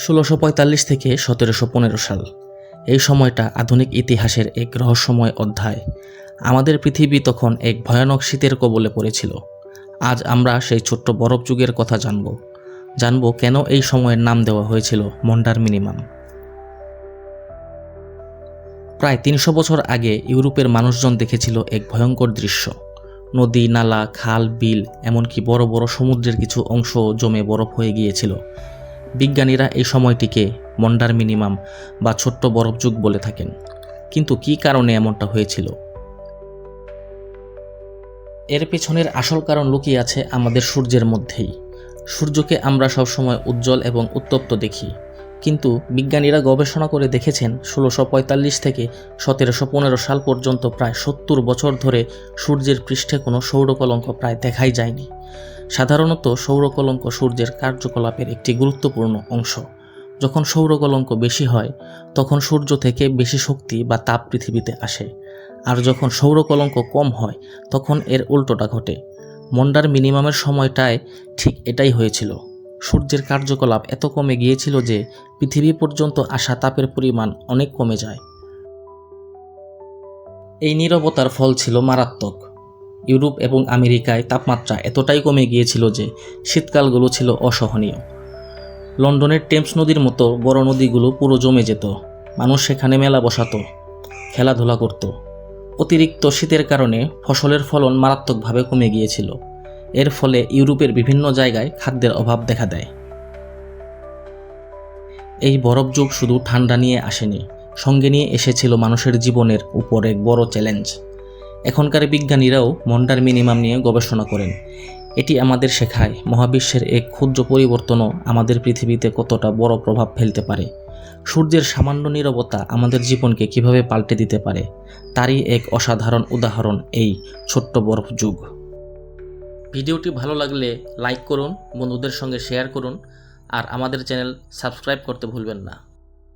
ষোলোশো পঁয়তাল্লিশ থেকে সতেরোশো পনেরো সাল। এই সময়টা আধুনিক ইতিহাসের এক রহস্যময় অধ্যায়। আমাদের পৃথিবী তখন এক ভয়ানক শীতের কবলে পড়েছিল। আজ আমরা সেই ছোট্ট বরফ যুগের কথা জানব। জানব কেন এই সময়ের নাম দেওয়া হয়েছিল মন্ডার মিনিমাম। প্রায় তিনশো বছর আগে ইউরোপের মানুষজন দেখেছিল এক ভয়ঙ্কর দৃশ্য। নদী, নালা, খাল, বিল, এমনকি বড় বড় সমুদ্রের কিছু অংশ জমে বরফ হয়ে গিয়েছিল। বিজ্ঞানীরা এই সময়টিকে মন্ডার মিনিমাম বা ছোট্ট বরফ যুগ বলে থাকেন। কিন্তু কী কারণে এমনটা হয়েছিল? এর পেছনের আসল কারণ লুকিয়ে আছে আমাদের সূর্যের মধ্যেই। সূর্যকে আমরা সবসময় উজ্জ্বল এবং উত্তপ্ত দেখি। কিন্তু বিজ্ঞানীরা গবেষণা করে দেখেছেন, ষোলোশো পঁয়তাল্লিশ থেকে সতেরোশো পনেরো সাল পর্যন্ত প্রায় সত্তর বছর ধরে সূর্যের পৃষ্ঠে কোনো সৌরকলঙ্ক প্রায় দেখাই যায়নি। সাধারণত সৌরকলঙ্ক সূর্যের কার্যকলাপের একটি গুরুত্বপূর্ণ অংশ। যখন সৌরকলঙ্ক বেশি হয়, তখন সূর্য থেকে বেশি শক্তি বা তাপ পৃথিবীতে আসে। আর যখন সৌরকলঙ্ক কম হয়, তখন এর উল্টোটা ঘটে। মন্ডার মিনিমামের সময়টায় ঠিক এটাই হয়েছিল। সূর্যের কার্যকলাপ এত কমে গিয়েছিল যে পৃথিবী পর্যন্ত আসা তাপের পরিমাণ অনেক কমে যায়। এই নীরবতার ফল ছিল মারাত্মক। ইউরোপ এবং আমেরিকায় তাপমাত্রা এতটাই কমে গিয়েছিল যে শীতকালগুলো ছিল অসহনীয়। লন্ডনের টেমস নদীর মতো বড় নদীগুলো পুরো জমে যেত। মানুষ সেখানে মেলা বসাতো, খেলাধুলা করত। অতিরিক্ত শীতের কারণে ফসলের ফলন মারাত্মকভাবে কমে গিয়েছিল। এর ফলে ইউরোপের বিভিন্ন জায়গায় খাদ্যের অভাব দেখা দেয়। এই বরফ যুগ শুধু ঠান্ডা নিয়ে আসেনি, সঙ্গে নিয়ে এসেছিল মানুষের জীবনের উপর এক বড় চ্যালেঞ্জ এখনকার বিজ্ঞানীরাও মন্ডার মিনিমাম নিয়ে গবেষণা করেন। এটি আমাদের শেখায় মহাবিশ্বের এক ক্ষুদ্র পরিবর্তনও আমাদের পৃথিবীতে কতটা বড় প্রভাব ফেলতে পারে। সূর্যের সামান্য নীরবতা আমাদের জীবনকে কীভাবে পাল্টে দিতে পারে, তারই এক অসাধারণ উদাহরণ এই ছোট্ট বরফ যুগ। ভিডিওটি ভালো লাগলে লাইক করুন, বন্ধুদের সঙ্গে শেয়ার করুন, আর আমাদের চ্যানেল সাবস্ক্রাইব করতে ভুলবেন না।